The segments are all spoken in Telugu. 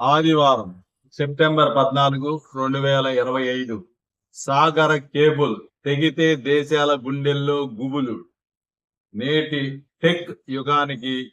ఆదివారం సెప్టెంబర్ పద్నాలుగు రెండు వేల ఇరవై ఐదు. సాగర కేబుల్ తెగితే దేశాల గుండెల్లో గుబులు. నేటి టెక్ యుగానికి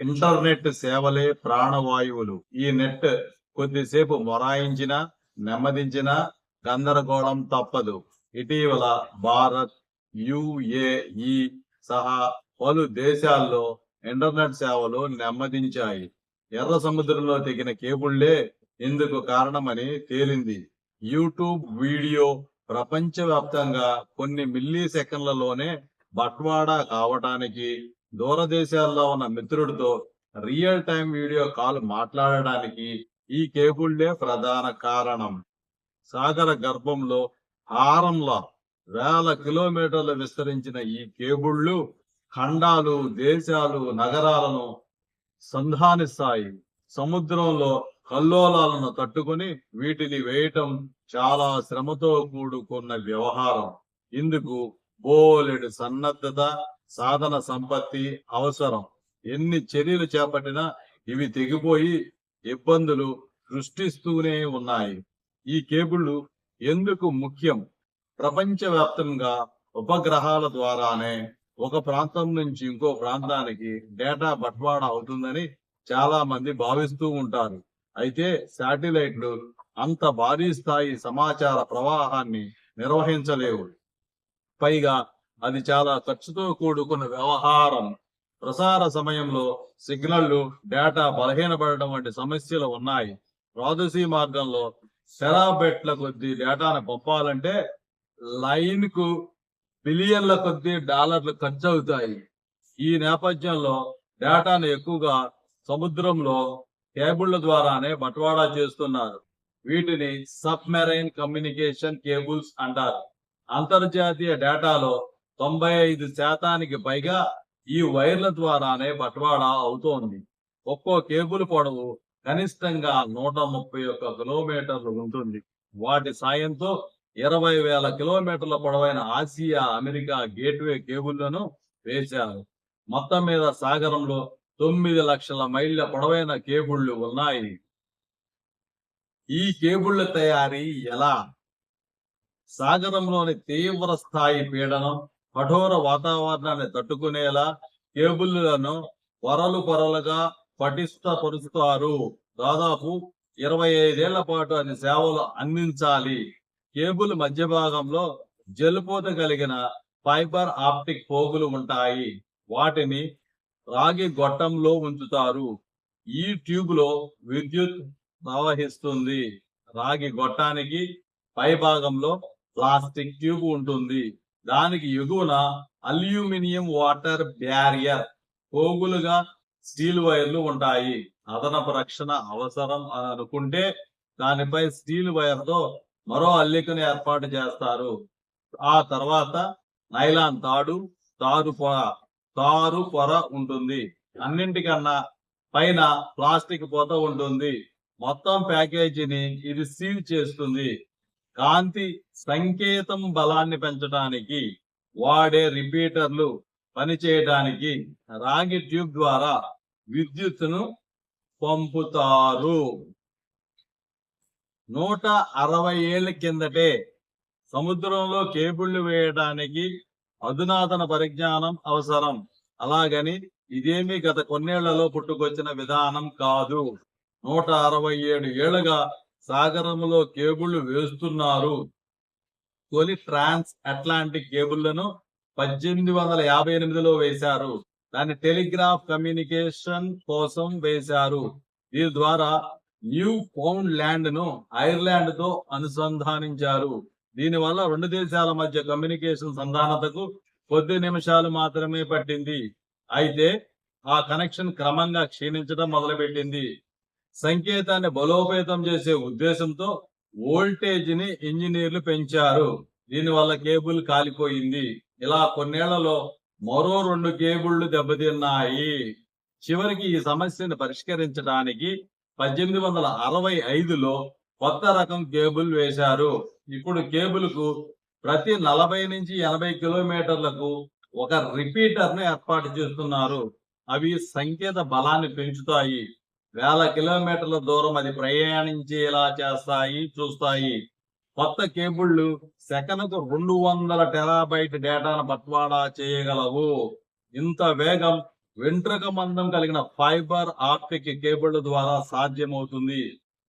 ఇంటర్నెట్ సేవలే ప్రాణవాయువులు. ఈ నెట్ కొద్దిసేపు మొరాయించిన నెమ్మదించిన గందరగోళం తప్పదు. ఇటీవల భారత్ యుఏఈ సహా పలు దేశాల్లో ఇంటర్నెట్ సేవలు నెమ్మదించాయి. ఎర్ర సముద్రంలో తెగిన కేబుళ్ళే ఇందుకు కారణమని తేలింది. యూట్యూబ్ వీడియో ప్రపంచవ్యాప్తంగా కొన్ని మిల్లీ సెకండ్లలోనే బట్వాడా కావటానికి దూరదేశాల్లో ఉన్న మిత్రుడితో రియల్ టైం వీడియో కాల్ మాట్లాడడానికి ఈ కేబుళ్ళే ప్రధాన కారణం. సాగర గర్భంలో హారంలా వేల కిలోమీటర్లు విస్తరించిన ఈ కేబుళ్ళు ఖండాలు దేశాలు నగరాలను సంధానిస్తాయి సముద్రంలో కల్లోలాలను తట్టుకుని వీటిని వేయటం చాలా శ్రమతో కూడుకున్న వ్యవహారం. ఇందుకు బోలెడు సన్నద్ధత సాధన సంపత్తి అవసరం. ఎన్ని చర్యలు చేపట్టినా ఇవి తెగిపోయి ఇబ్బందులు సృష్టిస్తూనే ఉన్నాయి. ఈ కేబుళ్ళు ఎందుకు ముఖ్యం? ప్రపంచవ్యాప్తంగా ఉపగ్రహాల ద్వారానే ఒక ప్రాంతం నుంచి ఇంకో ప్రాంతానికి డేటా బట్వాడా అవుతుందని చాలా మంది భావిస్తూ ఉంటారు. అయితే శాటిలైట్లు అంత భారీ స్థాయి సమాచార ప్రవాహాన్ని నిర్వహించలేవు. పైగా అది చాలా ఖర్చుతో కూడుకున్న వ్యవహారం. ప్రసార సమయంలో సిగ్నళ్ళు డేటా బలహీనపడడం వంటి సమస్యలు ఉన్నాయి. రాజసీ మార్గంలో సెరాబెట్ల కొద్ది డేటాను పంపాలంటే లైన్కు బిలియన్ల కొద్ది డాలర్లు ఖర్చు అవుతాయి ఈ నేపథ్యంలో డేటాను ఎక్కువగా సముద్రంలో కేబుళ్ళ ద్వారానే బట్వాడా చేస్తున్నారు. వీటిని సబ్మెరైన్ కమ్యూనికేషన్ కేబుల్స్ అంటారు. అంతర్జాతీయ డేటాలో తొంభై ఐదు శాతానికి పైగా ఈ వైర్ల ద్వారానే బట్వాడా అవుతోంది. ఒక్కో కేబుల్ పొడవు కనిష్టంగా నూట ముప్పై ఒక్క కిలోమీటర్లు ఉంటుంది. వాటి సాయంతో ఇరవై వేల కిలోమీటర్ల పొడవైన ఆసియా అమెరికా గేట్వే కేబుల్లను వేశారు. మొత్తం మీద సాగరంలో తొమ్మిది లక్షల మైళ్ళ పొడవైన కేబుళ్ళు ఉన్నాయి. ఈ కేబుళ్ళ తయారీ ఎలా? సాగరంలోని తీవ్ర స్థాయి పీడనం కఠోర వాతావరణాన్ని తట్టుకునేలా కేబుళ్ళను పొరలు పొరలుగా పటిష్టపరుస్తారు. దాదాపు ఇరవై ఐదేళ్ళ పాటు అని సేవలు అందించాలి. కేబుల్ మధ్య భాగంలో జలుపోత కలిగిన ఫైబర్ ఆప్టిక్ పోగులు ఉంటాయి. వాటిని రాగి గొట్టంలో ఉంచుతారు. ఈ ట్యూబ్లో విద్యుత్ ప్రవహిస్తుంది. రాగి గొట్టానికి పై భాగంలో ప్లాస్టిక్ ట్యూబ్ ఉంటుంది. దానికి ఎగువన అల్యూమినియం వాటర్ బ్యారియర్ పోగులుగా స్టీల్ వైర్లు ఉంటాయి. అదనపు రక్షణ అవసరం అనుకుంటే దానిపై స్టీల్ వైర్తో మరో అల్లికను ఏర్పాటు చేస్తారు. ఆ తర్వాత నైలాన్ తాడు తారు పొర తారు పొర ఉంటుంది. అన్నింటికన్నా పైన ప్లాస్టిక్ పొత ఉంటుంది. మొత్తం ప్యాకేజీని ఇది సీల్ చేస్తుంది. కాంతి సంకేతం బలాన్ని పెంచడానికి వాడే రిపీటర్లు పనిచేయడానికి రాగి ట్యూబ్ ద్వారా విద్యుత్తును పంపుతారు. నూట అరవై ఏళ్ళ కిందటే సముద్రంలో కేబుళ్ళు వేయడానికి అధునాతన పరిజ్ఞానం అవసరం. అలాగని ఇదేమీ గత కొన్నేళ్ళలో పుట్టుకొచ్చిన విధానం కాదు. నూట అరవై ఏడు ఏళ్ళుగా సాగరంలో కేబుళ్ళు వేస్తున్నారు. తొలి ట్రాన్స్ అట్లాంటిక్ కేబుళ్ళను పద్దెనిమిది వందల యాభై ఎనిమిదిలో వేశారు. దాన్ని టెలిగ్రాఫ్ కమ్యూనికేషన్ కోసం వేశారు. దీని ద్వారా న్యూ ఫౌండ్ ల్యాండ్ను ఐర్లాండ్తో అనుసంధానించారు. దీనివల్ల రెండు దేశాల మధ్య కమ్యూనికేషన్ సంధానతకు కొద్ది నిమిషాలు మాత్రమే పట్టింది. అయితే ఆ కనెక్షన్ క్రమంగా క్షీణించడం మొదలుపెట్టింది. సంకేతాన్ని బలోపేతం చేసే ఉద్దేశంతో వోల్టేజ్ని ఇంజనీర్లు పెంచారు. దీనివల్ల కేబుల్ కాలిపోయింది. ఇలా కొన్నేళ్ళలో మరో రెండు కేబుళ్ళు దెబ్బతిన్నాయి. చివరికి ఈ సమస్యను పరిష్కరించడానికి పద్దెనిమిది వందల అరవై ఐదులో కొత్త రకం కేబుల్ వేశారు. ఇప్పుడు కేబుల్కు ప్రతి నలభై నుంచి ఎనభై కిలోమీటర్లకు ఒక రిపీటర్ను ఏర్పాటు చేస్తున్నారు. అవి సంకేత బలాన్ని పెంచుతాయి. వేల కిలోమీటర్ల దూరం అది ప్రయాణించేలా చేస్తాయి చూస్తాయి. కొత్త కేబుళ్ళు సెకనుకు రెండు వందల టెరాబైట్ డేటాను బట్వాడా చేయగలవు. ఇంత వేగం వెంట్రుక మందం కలిగిన ఫైబర్ ఆప్టిక్ కేబుల్ ద్వారా సాధ్యమవుతుంది.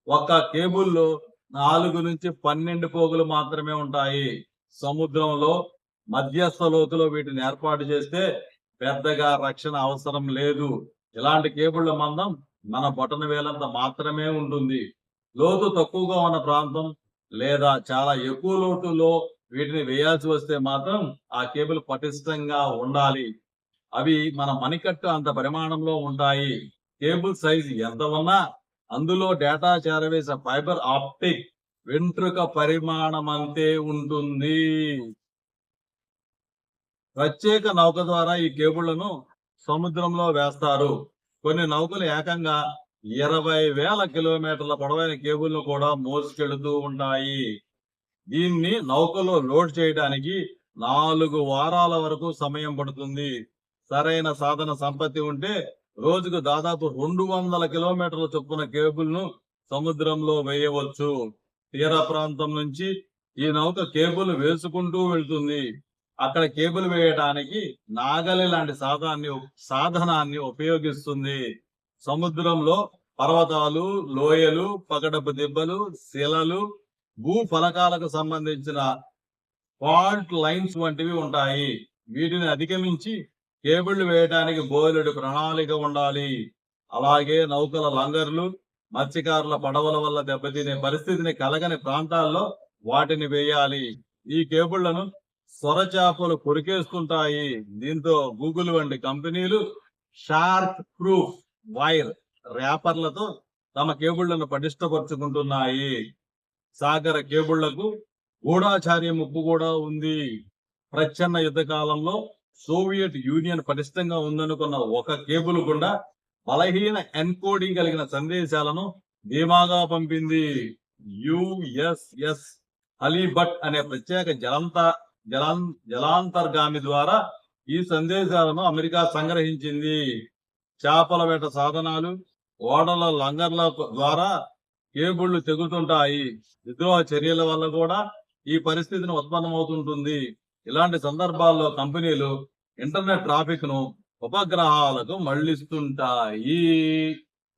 ఒక్క కేబుల్లో నాలుగు నుంచి పన్నెండు పోగులు మాత్రమే ఉంటాయి. సముద్రంలో మధ్యస్థ లోతులో వీటిని ఏర్పాటు చేస్తే పెద్దగా రక్షణ అవసరం లేదు. ఇలాంటి కేబుళ్ళ మందం మన బొటన వేలంత మాత్రమే ఉంటుంది. లోతు తక్కువగా ఉన్న ప్రాంతం లేదా చాలా ఎక్కువ లోతులో వీటిని వేయాల్సి వస్తే మాత్రం ఆ కేబుల్ పటిష్టంగా ఉండాలి. అవి మన మణికట్టు అంత పరిమాణంలో ఉంటాయి. కేబుల్ సైజ్ ఎంత ఉన్నా అందులో డేటా చేరవేసే ఫైబర్ ఆప్టిక్ వెంట్రుక పరిమాణం అంతే ఉంటుంది. ప్రత్యేక నౌక ద్వారా ఈ కేబుళ్ళను సముద్రంలో వేస్తారు. కొన్ని నౌకలు ఏకంగా ఇరవై వేల కిలోమీటర్ల పొడవైన కేబుల్ను కూడా మోసుకెళ్తూ ఉంటాయి. దీన్ని నౌకలో లోడ్ చేయడానికి నాలుగు వారాల వరకు సమయం పడుతుంది. సరైన సాధన సంపత్తి ఉంటే రోజుకు దాదాపు రెండు వందల కిలోమీటర్ల చొప్పున కేబుల్ను సముద్రంలో వేయవచ్చు. తీర ప్రాంతం నుంచి ఈ నౌక కేబుల్ వేసుకుంటూ వెళ్తుంది. అక్కడ కేబుల్ వేయటానికి నాగలి లాంటి సాధనాన్ని సాధనాన్ని ఉపయోగిస్తుంది. సముద్రంలో పర్వతాలు లోయలు పగడపు దిబ్బలు శిలలు భూ ఫలకాలకు సంబంధించిన ఫాల్ట్ లైన్స్ వంటివి ఉంటాయి. వీటిని అధిగమించి కేబుళ్ళు వేయడానికి బోలెడు ప్రణాళిక ఉండాలి. అలాగే నౌకల లంగర్లు మత్స్యకారుల పడవల వల్ల దెబ్బతినే పరిస్థితిని కలగని ప్రాంతాల్లో వాటిని వేయాలి. ఈ కేబుళ్ళను సొరచాపలు కొరికేస్తుంటాయి. దీంతో గూగుల్ వంటి కంపెనీలు షార్క్ ప్రూఫ్ వైర్ ర్యాపర్లతో తమ కేబుళ్ళను పటిష్టపరుచుకుంటున్నాయి. సాగర కేబుళ్ళకు గూఢాచార్య ముప్పు కూడా ఉంది. ప్రచ్ఛన్న యుద్ధ కాలంలో సోవియట్ యూనియన్ పటిష్టంగా ఉందనుకున్న ఒక కేబుల్ గుండా బలహీన ఎన్కోడింగ్ కలిగిన సందేశాలను ధీమాగా పంపింది యుఎస్ఎస్ అలీభట్ అనే ప్రత్యేక జలంత జలాం జలాంతర్గామి ద్వారా ఈ సందేశాలను అమెరికా సంగ్రహించింది. చేపల వేట సాధనాలు ఓడల లంగర్ల ద్వారా కేబుళ్ళు తెగుతుంటాయి. విద్రోహ చర్యల వల్ల కూడా ఈ పరిస్థితిని ఉత్పన్నమవుతుంటుంది. ఇలాంటి సందర్భాల్లో కంపెనీలు ఇంటర్నెట్ ట్రాఫిక్ను ఉపగ్రహాలకు మళ్ళిస్తుంటాయి